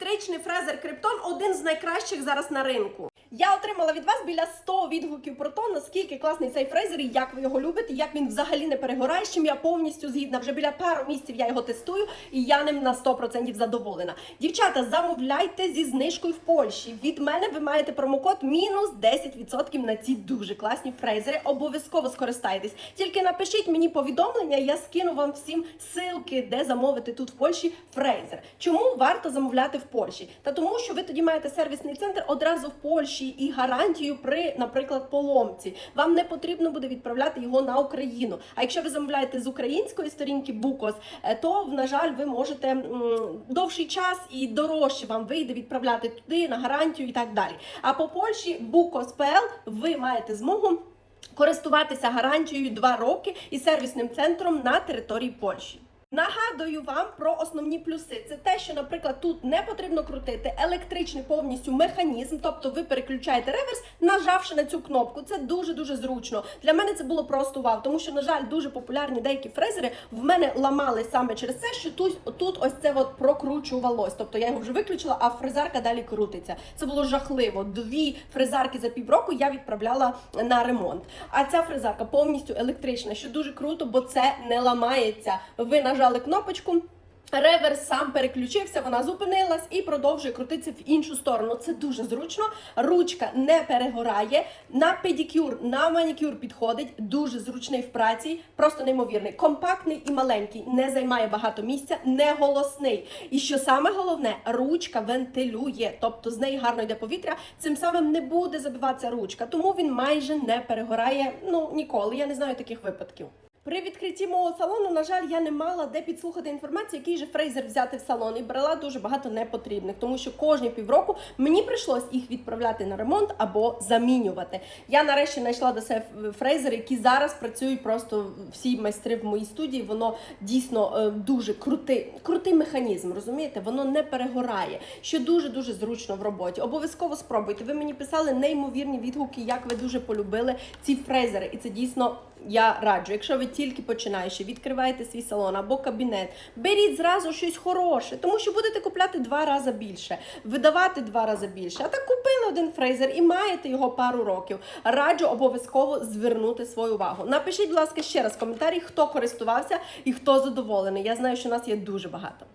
електричний фрезер Криптон один з найкращих зараз на ринку. Я отримала від вас біля 100 відгуків про те, наскільки класний цей фрезер і як ви його любите, як він взагалі не перегорає, з чим я повністю згідна. Вже біля пару місяців я його тестую і я ним на 100% задоволена. Дівчата, замовляйте зі знижкою в Польщі. Від мене ви маєте промокод мінус 10% на ці дуже класні фрезери. Обов'язково скористайтесь. Тільки напишіть мені повідомлення, я скину вам всім ссылки, де замовити тут в Польщі фрезер. Чому варто замовляти в Польщі? Та тому, що ви тоді маєте сервісний центр одразу в Польщі і гарантію при, наприклад, поломці. Вам не потрібно буде відправляти його на Україну. А якщо ви замовляєте з української сторінки Букос, е, то на жаль, ви можете довший час і дорожче вам вийде відправляти туди на гарантію і так далі. А по Польщі Bukos.pl ви маєте змогу користуватися гарантією 2 роки і сервісним центром на території Польщі. Нагадую вам про основні плюси. Це те, що, наприклад, тут не потрібно крутити електричний повністю механізм, тобто ви переключаєте реверс, нажавши на цю кнопку. Це дуже дуже зручно. Для мене це було просто вау, тому що, на жаль, дуже популярні деякі фрезери в мене ламали саме через те, що тут, тут ось це от прокручувалось. Тобто я його вже виключила, а фрезарка далі крутиться. Це було жахливо. Дві фрезарки за півроку я відправляла на ремонт. А ця фрезарка повністю електрична, що дуже круто, бо це не ламається. Ви нажали кнопочку. Реверс сам переключився, вона зупинилась і продовжує крутитися в іншу сторону. Це дуже зручно. Ручка не перегорає. На педикюр, на манікюр підходить. Дуже зручний в праці, просто неймовірний. Компактний і маленький, не займає багато місця, не голосний. І що саме головне, ручка вентилює, тобто з неї гарно йде повітря. Цим самим не буде забиватися ручка, тому він майже не перегорає. Ну ніколи. Я не знаю таких випадків. При відкритті мого салону, на жаль, я не мала де підслухати інформацію, який же фрейзер взяти в салон, і брала дуже багато непотрібних, тому що кожні півроку мені прийшлось їх відправляти на ремонт або замінювати. Я нарешті знайшла до себе фрейзери, які зараз працюють просто всі майстри в моїй студії. Воно дійсно е, дуже крутий, крутий механізм, розумієте? Воно не перегорає, що дуже дуже зручно в роботі. Обов'язково спробуйте. Ви мені писали неймовірні відгуки, як ви дуже полюбили ці фрейзери, і це дійсно. Я раджу, якщо ви тільки починаючи, відкриваєте свій салон або кабінет, беріть зразу щось хороше, тому що будете купляти два рази більше, видавати два рази більше. А так купили один фрейзер і маєте його пару років. Раджу обов'язково звернути свою увагу. Напишіть, будь ласка, ще раз в коментарі, хто користувався і хто задоволений. Я знаю, що нас є дуже багато.